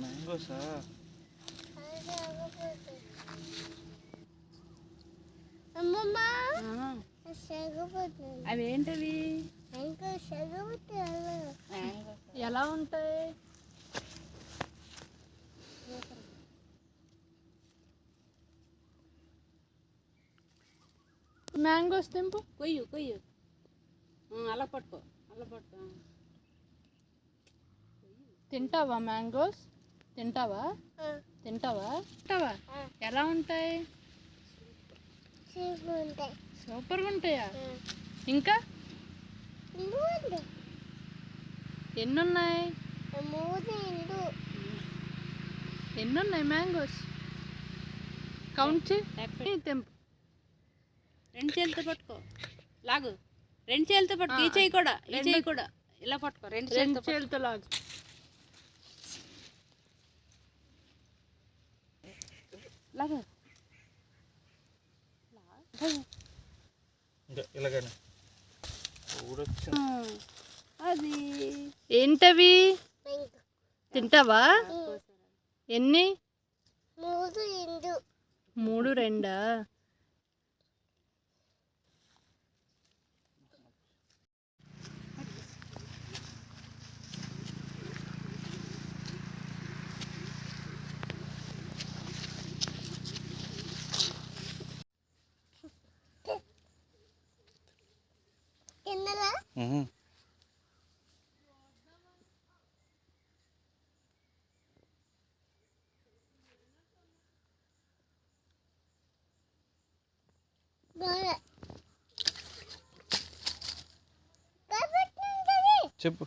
మ్యాంగోసా అవి ఏంటవి ఎలా ఉంటాయి? మ్యాంగోస్ తెంపు కొయ్యు కొయ్యు. అలా పట్టుకో అలా పట్టుకో. తింటావా మ్యాంగోస్? తింటావా? తింటావా? తింటావా? ఎలా ఉంటాయి? సూపర్గా ఉంటాయా? ఇంకా? ఎన్ని ఉన్నాయి ఎన్ని ఉన్నాయి మ్యాంగోస్? కౌంట్ చేయి. తెంపు రెండు చేతులతో పట్టుకో. లాగు. రెండు చేతులతో పట్టుకో. ఈ చేయి కూడా ఈ చేయి కూడా. ఇలా పట్టుకో. రెండు చేతులతో లాగు. లాగు అది ఏంటవి తింటావా ఎన్ని మూడు ఇండు మూడు రెండా चुप